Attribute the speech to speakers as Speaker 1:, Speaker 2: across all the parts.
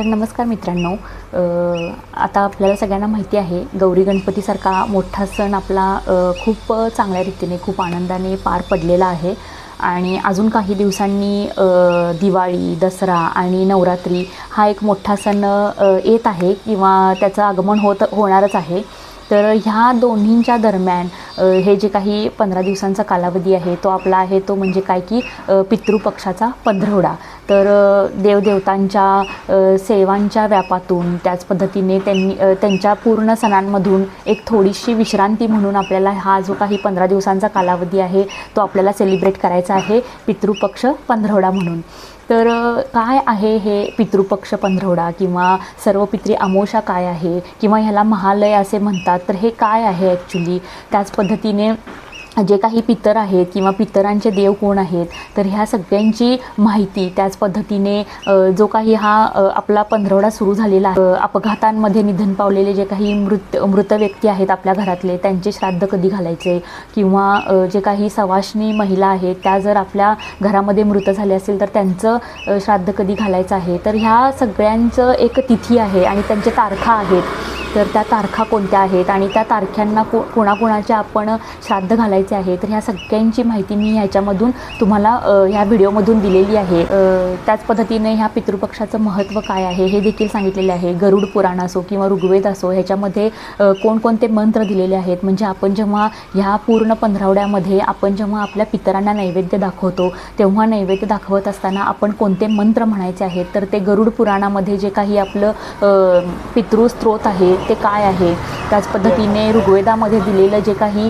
Speaker 1: तर नमस्कार मित्रांनो. आता आपल्याला सगळ्यांना माहिती आहे गौरी गणपतीसारखा मोठा सण आपला खूप चांगल्या रीतीने खूप आनंदाने पार पडलेला आहे. आणि अजून काही दिवसांनी दिवाळी दसरा आणि नवरात्री हा एक मोठा सण येत आहे किंवा त्याचं आगमन होत होणारच आहे. तर ह्या दोन्हींच्या दरम्यान हे जे काही पंधरा दिवसांचा कालावधी आहे तो आपला आहे तो म्हणजे काय की पितृपक्षाचा पंधरवडा. तर देवदेवतांच्या सेवांच्या व्यापातून त्याच पद्धतीने त्यांनी त्यांच्या पूर्ण सणांमधून एक थोडीशी विश्रांती म्हणून आपल्याला हा जो काही पंधरा दिवसांचा कालावधी आहे तो आपल्याला सेलिब्रेट करायचा आहे पितृपक्ष पंधरवडा म्हणून. तर काय आहे हे पितृपक्ष पंधरवडा किंवा सर्व पित्री अमोषा काय आहे किंवा ह्याला महालय असे म्हणतात तर हे काय आहे ॲक्च्युली त्याच पद्धतीने जे काही पितर आहेत किंवा पितरांचे देव कोण आहेत तर ह्या सगळ्यांची माहिती त्याच पद्धतीने जो काही हा आपला पंधरवडा सुरू झालेला अपघातांमध्ये निधन पावलेले जे काही मृत मृत व्यक्ती आहेत आपल्या घरातले त्यांचे श्राद्ध कधी घालायचे? किंवा जे काही सवाष्णी महिला आहेत त्या जर आपल्या घरामध्ये मृत झाले असेल तर त्यांचं श्राद्ध कधी घालायचं आहे? तर ह्या सगळ्यांचं एक तिथी आहे आणि त्यांच्या तारखा आहेत. तर त्या तारखा कोणत्या आहेत? आणि त्या तारख्यांना को कोणाकोणाच्या आपण श्राद्ध घालायचं आहे. तर ह्या सगळ्यांची माहिती मी ह्याच्यामधून तुम्हाला ह्या व्हिडिओमधून दिलेली आहे. त्याच पद्धतीने ह्या पितृपक्षाचं महत्त्व काय आहे हे देखील सांगितलेले आहे. गरुड पुराण असो किंवा ऋग्वेद असो ह्याच्यामध्ये कोणकोणते मंत्र दिलेले आहेत. म्हणजे आपण जेव्हा ह्या पूर्ण पंधरावड्यामध्ये आपण जेव्हा आपल्या पितरांना नैवेद्य दाखवतो तेव्हा नैवेद्य दाखवत असताना आपण कोणते मंत्र म्हणायचे आहेत? तर ते गरुड पुराणामध्ये जे काही आपलं पितृस्त्रोत आहे ते काय आहे? त्याच पद्धतीने ऋग्वेदामध्ये दिलेलं जे काही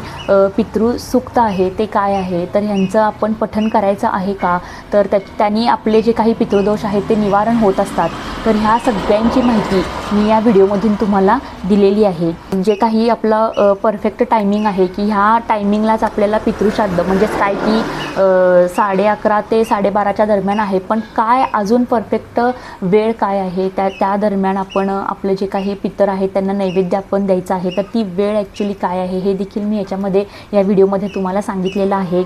Speaker 1: पितृ सुक्त आहे ते काय आहे? तर ह्यांचं आपण पठन करायचं आहे का? तर त्या त्यांनी आपले जे काही पितृदोष आहेत ते निवारण होत असतात. तर ह्या सगळ्यांची माहिती मी या व्हिडिओमधून तुम्हाला दिलेली आहे. जे काही आपलं परफेक्ट टायमिंग आहे की ह्या टायमिंगलाच आपल्याला पितृश्राद्ध म्हणजेच काय की साडे अकरा ते साडेबाराच्या दरम्यान आहे. पण काय अजून परफेक्ट वेळ काय आहे? त्या त्या दरम्यान आपण आपलं जे काही पितर आहेत त्यांना नैवेद्य आपण द्यायचं आहे. तर ती वेळ ॲक्च्युली काय आहे? हे देखील मी याच्यामध्ये या व्हिडिओमध्ये तुम्हाला सांगितलेलं आहे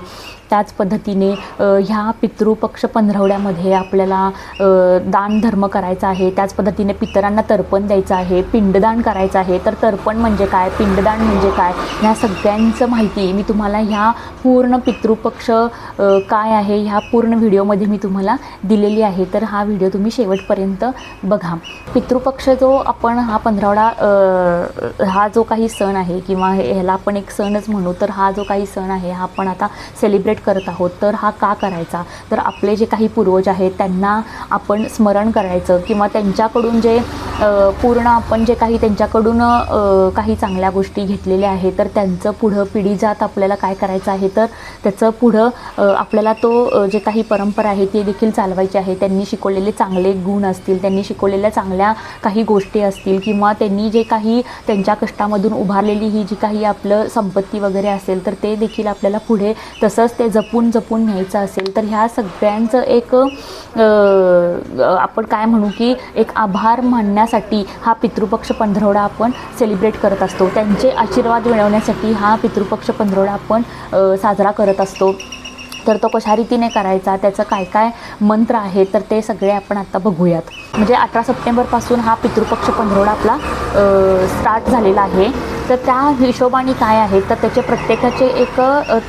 Speaker 1: त्याच पद्धतीने ह्या पितृपक्ष पंधरवड्यामध्ये आपल्याला दान धर्म करायचा आहे त्याच पद्धतीने पितरांना तर्पण द्यायचं आहे पिंडदान करायचं आहे. तर तर्पण म्हणजे काय पिंडदान म्हणजे काय? ह्या सगळ्यांचं माहिती मी तुम्हाला ह्या पूर्ण पितृपक्ष काय आहे ह्या पूर्ण व्हिडिओमध्ये मी तुम्हाला दिलेली आहे. तर हा व्हिडिओ तुम्ही शेवटपर्यंत बघा. पितृपक्ष जो आपण हा पंधरावडा हा जो काही सण आहे किंवा ह्याला आपण एक सणच म्हणू तर हा जो काही काही सण आहे हा आपण आता सेलिब्रेट करत आहोत. तर हा का करायचा? तर आपले जे काही पूर्वज आहेत त्यांना आपण स्मरण करायचं किंवा त्यांच्याकडून जे पूर्ण आपण जे काही त्यांच्याकडून काही चांगल्या गोष्टी घेतलेल्या आहेत तर त्यांचं पुढं पिढी जात आपल्याला काय करायचं आहे तर त्याचं पुढं आपल्याला तो जे काही परंपरा आहे ती देखील चालवायची आहे. त्यांनी शिकवलेले चांगले गुण असतील त्यांनी शिकवलेल्या चांगल्या काही गोष्टी असतील किंवा त्यांनी जे काही त्यांच्या कष्टामधून उभारलेली ही जी काही आपलं संपत्ती वगैरे असेल तर ते देखील आपल्याला पुढे तसंच ते जपून जपून न्यायचं असेल तर ह्या सगळ्यांचं एक आपण काय म्हणू की एक आभार मानण्यासाठी हा पितृपक्ष पंधरवडा आपण सेलिब्रेट करत असतो. त्यांचे आशीर्वाद मिळवण्यासाठी हा पितृपक्ष पंधरवडा आपण साजरा करत असतो. तर तो कशा रीतीने करायचा त्याचं काय काय मंत्र आहे तर ते सगळे आपण आता बघूयात. म्हणजे अठरा सप्टेंबरपासून हा पितृपक्ष पंधरवडा आपला स्टार्ट झालेला आहे. तर त्या हिशोबाने काय आहे? तर त्याचे प्रत्येकाचे एक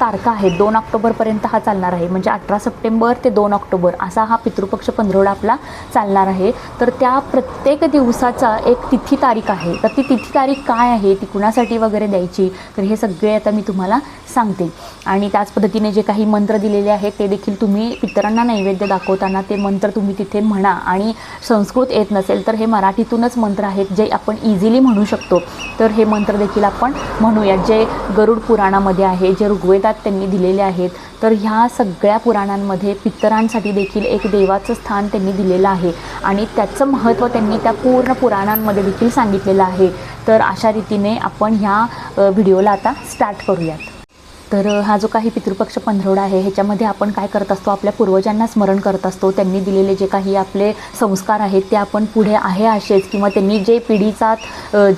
Speaker 1: तारखा आहेत. दोन ऑक्टोबरपर्यंत हा चालणार आहे. म्हणजे अठरा सप्टेंबर ते दोन ऑक्टोबर असा हा पितृपक्ष पंधरवडा आपला चालणार आहे. तर त्या प्रत्येक दिवसाचा एक तिथी तारीख आहे. तर ती तिथी तारीख काय आहे? ती कुणासाठी वगैरे द्यायची? तर हे सगळे आता मी तुम्हाला सांगते. आणि त्याच पद्धतीने जे काही मंत्र दिलेले आहेत ते देखील तुम्ही पितरांना नैवेद्य दाखवताना ते मंत्र तुम्ही तिथे म्हणा. आणि संस्कृत येत नसेल तर हे मराठीतूनच मंत्र आहेत जे आपण इझिली म्हणू शकतो. तर हे मंत्र देखील आपण म्हणूयात जे गरुड पुराणामध्ये आहे जे ऋग्वेदात त्यांनी दिलेले आहेत तर ह्या सगळ्या पुराणांमध्ये पितरांसाठी देखील एक देवाचं स्थान त्यांनी दिलेलं आहे. आणि त्याचं महत्त्व त्यांनी त्या पूर्ण पुराणांमध्ये देखील सांगितलेलं आहे. तर अशा रीतीने आपण ह्या व्हिडिओला आता स्टार्ट करूयात. तर हा जो काही पितृपक्ष पंधरवडा आहे ह्याच्यामध्ये आपण काय करत असतो? आपल्या पूर्वजांना स्मरण करत असतो. त्यांनी दिलेले जे काही आपले संस्कार आहेत ते आपण पुढे आहे असेच किंवा त्यांनी जे पिढीचा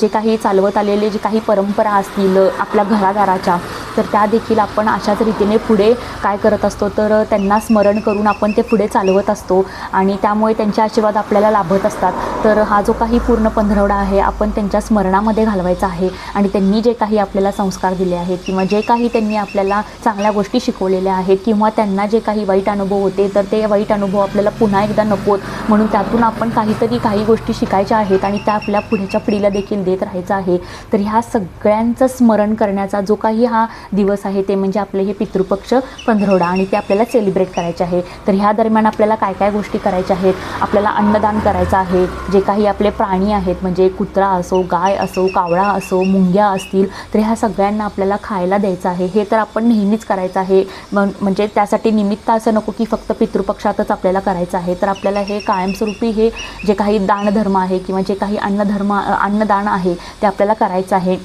Speaker 1: जे काही चालवत आलेले जे काही परंपरा असतील आपल्या घरादाराच्या तर त्या देखील आपण अशाच रीतीने पुढे काय करत असतो? तर त्यांना स्मरण करून आपण ते पुढे चालवत असतो आणि त्यामुळे त्यांचे आशीर्वाद आपल्याला लाभत असतात. तर हा जो काही पूर्ण पंधरवडा आहे आपण त्यांच्या स्मरणामध्ये घालवायचा आहे आणि त्यांनी जे काही आपल्याला संस्कार दिले आहेत किंवा जे काही त्यांनी आपल्याला चांगल्या गोष्टी शिकवलेल्या आहेत किंवा त्यांना जे काही वाईट अनुभव होते तर ते वाईट अनुभव आपल्याला पुन्हा एकदा नकोत म्हणून त्यातून आपण काहीतरी काही गोष्टी शिकायच्या आहेत आणि त्या आपल्या पुढच्या पिढीला देखील देत राहायचं आहे. तर ह्या सगळ्यांचं स्मरण करण्याचा जो काही हा दिवस आहे ते म्हणजे आपले हे पितृपक्ष पंधरवडा आणि ते आपल्याला सेलिब्रेट करायचे आहे. तर ह्या दरम्यान आपल्याला काय काय गोष्टी करायच्या आहेत? आपल्याला अन्नदान करायचं आहे. जे काही आपले प्राणी आहेत म्हणजे कुत्रा असो गाय असो कावळा असो मुंग्या असतील तर ह्या सगळ्यांना आपल्याला खायला द्यायचं आहे. हे तर आपण नेहमीच करायचं आहे. म्हणजे त्यासाठी निमित्त असं नको की फक्त पितृपक्षातच आपल्याला करायचं आहे. तर आपल्याला हे कायमस्वरूपी हे जे काही दानधर्म आहे किंवा जे काही अन्नधर्म अन्नदान आहे ते आपल्याला करायचं आहे.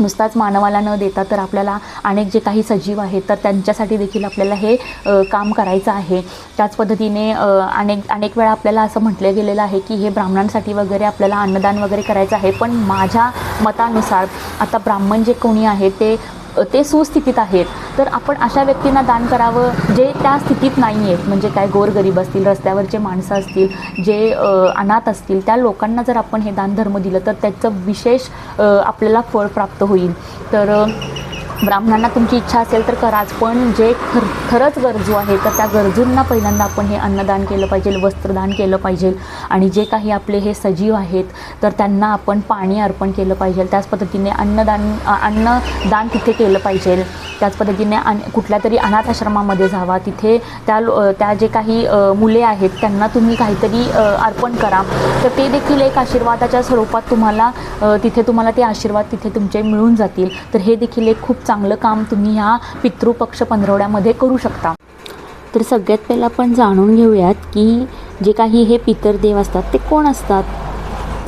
Speaker 1: नुसताच मानवाला न देता तर आपल्याला अनेक जे काही सजीव आहेत तर त्यांच्यासाठी देखील आपल्याला हे काम करायचं आहे. त्याच पद्धतीने अनेक अनेक वेळा आपल्याला असं म्हटलं गेलेलं आहे की हे ब्राह्मणांसाठी वगैरे आपल्याला अन्नदान वगैरे करायचं आहे. पण माझ्या मतानुसार आता ब्राह्मण जे कोणी आहे ते ते सुस्थितीत आहेत. तर आपण अशा व्यक्तींना दान करावं जे त्या स्थितीत नाही आहेत म्हणजे काय गोरगरीब असतील रस्त्यावरचे माणसं असतील जे अनाथ असतील त्या लोकांना जर आपण हे दानधर्म दिलं तर त्याचं विशेष आपल्याला फळ प्राप्त होईल. तर ब्राह्मणांना तुमची इच्छा असेल तर कराच पण जे खर खरंच गरजू आहे तर त्या गरजूंना पहिल्यांदा आपण हे अन्नदान केलं पाहिजे वस्त्रदान केलं पाहिजे. आणि जे काही आपले हे सजीव आहेत तर त्यांना आपण पाणी अर्पण केलं पाहिजे. त्याच पद्धतीने अन्नदान अन्नदान तिथे केलं पाहिजे. त्याच पद्धतीने अन कुठल्या तरी अनाथ आश्रमामध्ये जावा. तिथे त्या लो त्या जे काही मुले आहेत त्यांना तुम्ही काहीतरी अर्पण करा. तर ते देखील एक आशीर्वादाच्या स्वरूपात तुम्हाला तिथे तुम्हाला ते आशीर्वाद तिथे तुमचे मिळून जातील. तर हे देखील एक खूप चांगलं चांगलं काम तुम्ही ह्या पितृपक्ष पंधरवड्यामध्ये करू शकता. तर सगळ्यात पहिला आपण जाणून घेऊयात की जे काही हे पितरदेव असतात ते कोण असतात?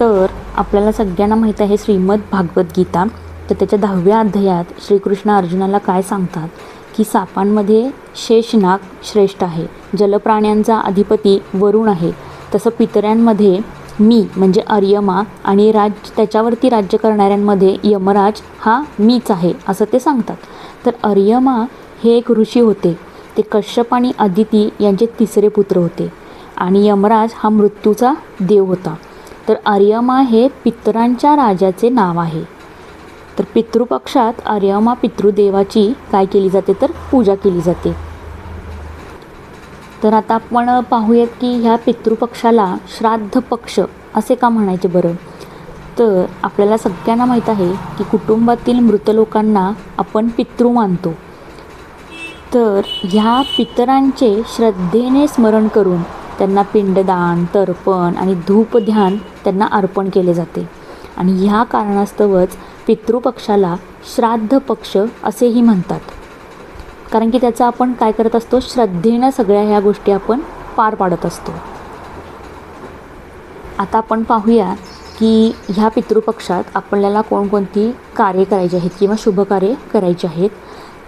Speaker 1: तर आपल्याला सगळ्यांना माहीत आहे श्रीमद भागवद्गीता तर त्याच्या दहाव्या अध्यायात श्रीकृष्ण अर्जुनाला काय सांगतात? की सापांमध्ये शेषनाग श्रेष्ठ आहे. जलप्राण्यांचा अधिपती वरुण आहे. तसं पितऱ्यांमध्ये मी म्हणजे अर्यमा आणि राज त्याच्यावरती राज्य करणाऱ्यांमध्ये यमराज हा मीच आहे असं ते सांगतात. तर अर्यमा हे एक ऋषी होते. ते कश्यप आणि अदिती यांचे तिसरे पुत्र होते आणि यमराज हा मृत्यूचा देव होता. तर अर्यमा हे पितरांच्या राजाचे नाव आहे. तर पितृपक्षात अर्यमा पितृदेवाची काय केली जाते? तर पूजा केली जाते. तर आता आपण पाहूयात की ह्या पितृपक्षाला श्राद्ध पक्ष असे का म्हणायचे बरं? तर आपल्याला सगळ्यांना माहीत आहे की कुटुंबातील मृत लोकांना आपण पितृ मानतो. तर ह्या पितरांचे श्रद्धेने स्मरण करून त्यांना पिंडदान तर्पण आणि धूपध्यान त्यांना अर्पण केले जाते. आणि ह्या कारणास्तवच पितृपक्षाला श्राद्ध पक्ष असेही म्हणतात. कारण की त्याचा आपण काय करत असतो श्रद्धेनं सगळ्या ह्या गोष्टी आपण पार पाडत असतो. आता आपण पाहूया की ह्या पितृपक्षात आपल्याला कोणकोणती कार्य करायची आहेत किंवा शुभकार्य करायची आहेत.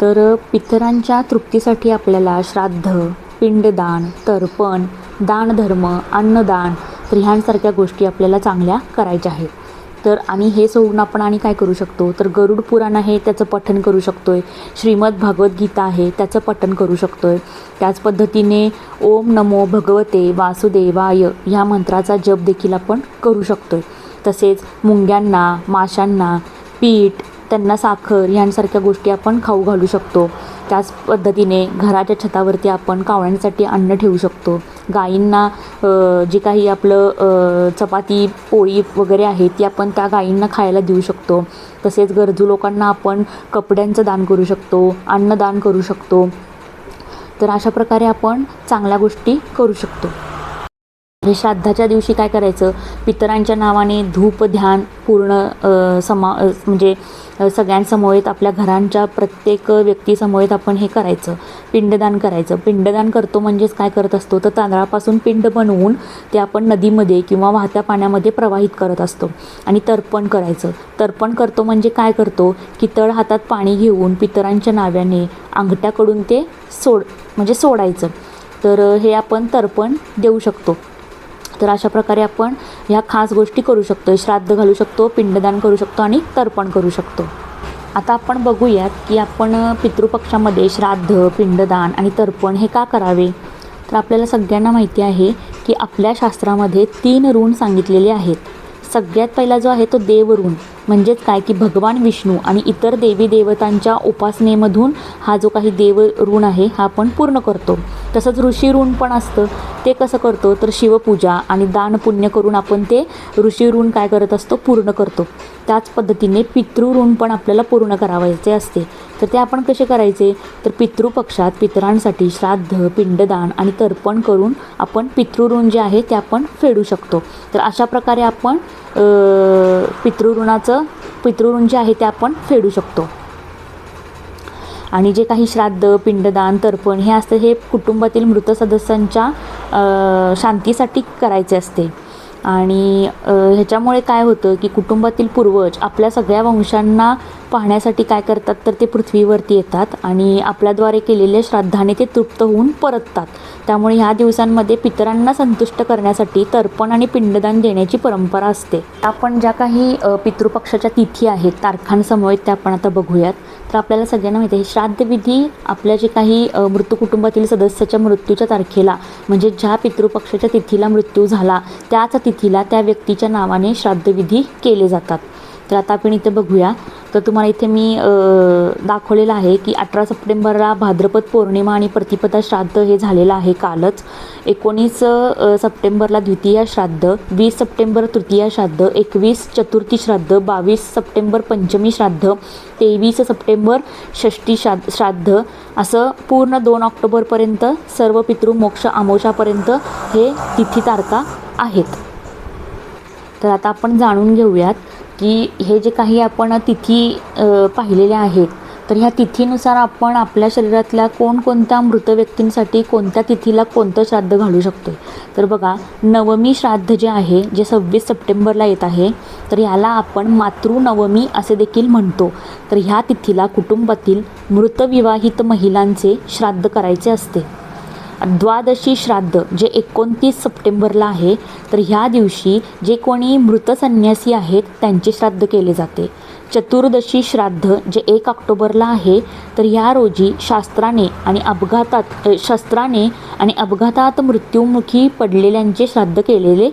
Speaker 1: तर पितरांच्या तृप्तीसाठी आपल्याला श्राद्ध पिंडदान तर्पण दानधर्म अन्नदान तर ह्यांसारख्या गोष्टी आपल्याला चांगल्या करायच्या आहेत. तर आणि हे सोडून आपण आणि काय करू शकतो? तर गरुड पुराण आहे त्याचं पठन करू शकतो आहे श्रीमद भगवद्गीता गीता आहे त्याचं पठन करू शकतो आहे त्याच पद्धतीने ओम नमो भगवते वासुदेवाय ह्या मंत्राचा जप देखील आपण करू शकतो आहे तसेच मुंग्यांना माशांना पीठ त्यांना साखर यांसारख्या गोष्टी आपण खाऊ घालू शकतो. त्याच पद्धतीने घराच्या छतावरती आपण कावळ्यांसाठी अन्न ठेवू शकतो. गायींना जे काही आपलं चपाती पोळी वगैरे आहे ती आपण त्या गायींना खायला देऊ शकतो. तसेच गरजू लोकांना आपण कपड्यांचं दान करू शकतो अन्नदान करू शकतो. तर अशा प्रकारे आपण चांगल्या गोष्टी करू शकतो. हे श्राद्धाच्या दिवशी काय करायचं? पितरांच्या नावाने धूप ध्यान पूर्ण समा म्हणजे अ, सगळ्यांसमवेत आपल्या घरांच्या प्रत्येक व्यक्तीसमवेत आपण हे करायचं. पिंडदान करायचं. पिंडदान करतो म्हणजेच काय करत असतो? तर तांदळापासून पिंड बनवून ते आपण नदीमध्ये किंवा वाहत्या पाण्यामध्ये प्रवाहित करत असतो आणि तर्पण करायचं. तर्पण करतो म्हणजे काय करतो? की तळ हातात पाणी घेऊन पितरांच्या नाव्याने अंगठ्याकडून ते सोड म्हणजे सोडायचं. तर हे आपण तर्पण देऊ शकतो. तर अशा प्रकारे आपण ह्या खास गोष्टी करू शकतो श्राद्ध घालू शकतो पिंडदान करू शकतो आणि तर्पण करू शकतो. आता आपण बघूयात की आपण पितृपक्षामध्ये श्राद्ध पिंडदान आणि तर्पण हे का करावे? तर आपल्याला सगळ्यांना माहिती आहे की आपल्या शास्त्रामध्ये तीन ऋण सांगितलेले आहेत. सगळ्यात पहिला जो आहे तो देवऋण. म्हणजेच काय की भगवान विष्णू आणि इतर देवी देवतांच्या उपासनेमधून हा जो काही देव ऋण आहे हा आपण पूर्ण करतो. तसंच ऋषी ऋण पण असतं. ते कसं करतो? तर शिवपूजा आणि दान पुण्य करून आपण ते ऋषी ऋण काय करत असतो? पूर्ण करतो. त्याच पद्धतीने पितृ ऋण पण आपल्याला पूर्ण करावायचे असते. तर ते आपण कसे करायचे? तर पितृपक्षात पितरांसाठी श्राद्ध पिंडदान आणि तर्पण करून आपण पितृऋण जे आहे ते आपण फेडू शकतो. तर अशा प्रकारे आपण पितृऋणाचं पितृऋण जे आहे ते आपण फेडू शकतो. आणि जे काही श्राद्ध पिंडदान तर्पण हे असतं हे कुटुंबातील मृत सदस्यांच्या शांतीसाठी करायचे असते. आणि ह्याच्यामुळे काय होतं की कुटुंबातील पूर्वज आपल्या सगळ्या वंशांना पाहण्यासाठी काय करतात तर ते पृथ्वीवरती येतात आणि आपल्याद्वारे केलेल्या श्राद्धाने ते तृप्त होऊन परततात. त्यामुळे ह्या दिवसांमध्ये पितरांना संतुष्ट करण्यासाठी तर्पण आणि पिंडदान देण्याची परंपरा असते. आपण ज्या काही पितृपक्षाच्या तिथी आहेत तारखांसमवेत त्या आपण आता बघूयात. तर आपल्याला सगळ्यांना माहिती आहे श्राद्धविधी आपल्या जे काही मृत्यू मृत कुटुंबातील सदस्याच्या मृत्यूच्या तारखेला म्हणजे ज्या पितृपक्षाच्या तिथीला मृत्यू झाला त्याच तिथीला त्या व्यक्तीच्या नावाने श्राद्धविधी केले जातात. तर आता आपण इथे बघूया. तर तुम्हाला इथे मी दाखवलेलं आहे की अठरा सप्टेंबरला भाद्रपद पौर्णिमा आणि प्रतिपदा श्राद्ध हे झालेलं आहे कालच. एकोणीस सप्टेंबरला द्वितीय श्राद्ध वीस सप्टेंबर तृतीय श्राद्ध एकवीस चतुर्थी श्राद्ध बावीस सप्टेंबर पंचमी श्राद्ध तेवीस सप्टेंबर षष्टी श्राद्ध श्राद्ध. असं पूर्ण दोन ऑक्टोबरपर्यंत सर्व पितृ मोक्ष आमोशापर्यंत हे तिथी तारखा आहेत. तर आता आपण जाणून घेऊयात की हे जे काही आपण तिथी पाहिलेल्या आहेत तर ह्या तिथीनुसार आपण आपल्या शरीरातल्या कोणकोणत्या मृत व्यक्तींसाठी कोणत्या तिथीला कोणतं श्राद्ध घालू शकतो तर बघा नवमी श्राद्ध जे आहे जे सव्वीस सप्टेंबरला येत आहे तर याला आपण मातृनवमी असे देखील म्हणतो. तर ह्या तिथीला कुटुंबातील मृतविवाहित महिलांचे श्राद्ध करायचे असते. द्वादशी श्राद्ध जे एकोणतीस सप्टेंबरला आहे तर ह्या दिवशी जे कोणी मृत संन्यासी आहेत त्यांचे श्राद्ध केले जाते. चतुर्दशी श्राद्ध जे एक ऑक्टोबरला आहे तर ह्या रोजी शास्त्राने आणि अपघातात शस्त्राने आणि अपघातात मृत्युमुखी पडलेल्यांचे श्राद्ध केलेले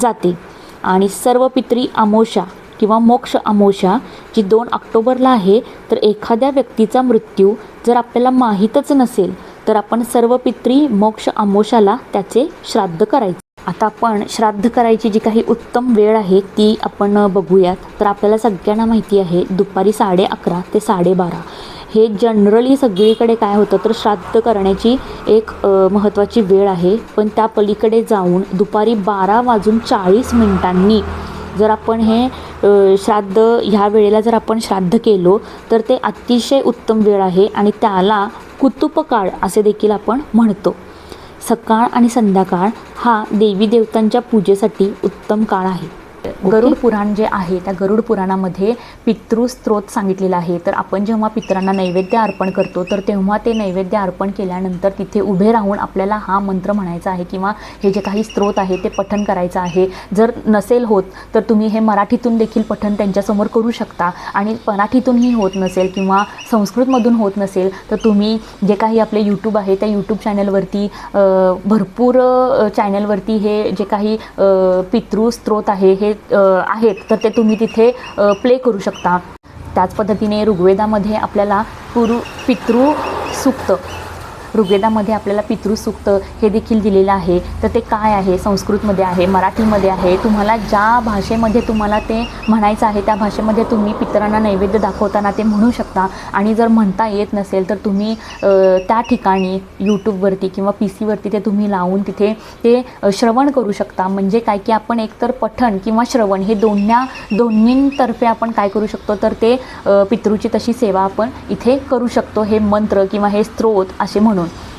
Speaker 1: जाते. आणि सर्व पित्री अमोशा किंवा मोक्ष अमोशा जी दोन ऑक्टोबरला आहे तर एखाद्या व्यक्तीचा मृत्यू जर आपल्याला माहीतच नसेल तर आपण सर्व पित्री मोक्ष अमोशाला त्याचे श्राद्ध करायचे. आता आपण श्राद्ध करायची जी काही उत्तम वेळ आहे ती आपण बघूयात. तर आपल्याला सगळ्यांना माहिती आहे दुपारी साडे अकरा ते साडेबारा हे जनरली सगळीकडे काय होतं तर श्राद्ध करण्याची एक महत्त्वाची वेळ आहे. पण त्या पलीकडे जाऊन दुपारी बारा वाजून चाळीस मिनिटांनी जर आपण हे श्राद्ध ह्या वेळेला जर आपण श्राद्ध केलो तर ते अतिशय उत्तम वेळ आहे आणि त्याला कुतुपकाळ असे देखील आपण म्हणतो. सकाळ आणि संध्याकाळ हा देवी देवतांच्या पूजेसाठी उत्तम काळ आहे. गरुड पुराण जे आहे त्या गरुड पुराणामध्ये पितृस्त्रोत सांगितलेला आहे. तर आपण जेव्हा पितरांना नैवेद्य अर्पण करतो तर तेव्हा ते नैवेद्य अर्पण केल्यानंतर तिथे उभे राहून आपल्याला हा मंत्र म्हणायचा आहे किंवा हे जे काही स्त्रोत आहे ते पठण करायचं आहे. जर नसेल होत तर तुम्ही हे मराठीतून देखील पठण त्यांच्यासमोर करू शकता. आणि मराठीतूनही होत नसेल किंवा संस्कृतमधून होत नसेल तर तुम्ही जे काही आपले यूट्यूब आहे त्या यूट्यूब चॅनलवरती भरपूर चॅनलवरती हे जे काही पितृ पितृस्त्रोत आहे हे आहेत तर ते तुम्ही तिथे प्ले करू शकता. त्याच पद्धतीने ऋग्वेदामध्ये आपल्याला पुरु पितृ सुक्त ऋग्वेदामध्ये आपल्याला पितृसूक्त हे देखील दिलेलं आहे. तर ते काय आहे? संस्कृतमध्ये आहे मराठीमध्ये आहे. तुम्हाला ज्या भाषेमध्ये तुम्हाला ते म्हणायचं आहे त्या भाषेमध्ये तुम्ही पितरांना नैवेद्य दाखवताना ते म्हणू शकता. आणि जर म्हणता येत नसेल तर तुम्ही त्या ठिकाणी यूट्यूबवरती किंवा पी सीवरती ते तुम्ही लावून तिथे ते श्रवण करू शकता. म्हणजे काय की आपण एकतर पठण किंवा श्रवण हे दोन्ह्या दोन्हींतर्फे आपण काय करू शकतो? तर ते पितृची तशी सेवा आपण इथे करू शकतो. हे मंत्र किंवा हे स्त्रोत असे म्हणून. кино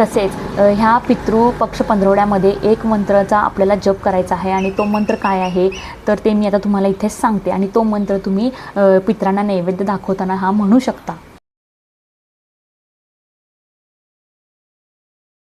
Speaker 1: तसेच ह्या पितृ पक्ष पंधरवड्यामध्ये एक मंत्राचा आपल्याला जप करायचा आहे आणि तो मंत्र काय आहे तर ते मी आता तुम्हाला इथेच सांगते. आणि तो मंत्र तुम्ही पित्रांना पितरांना नैवेद्य दाखवताना हा म्हणू शकता.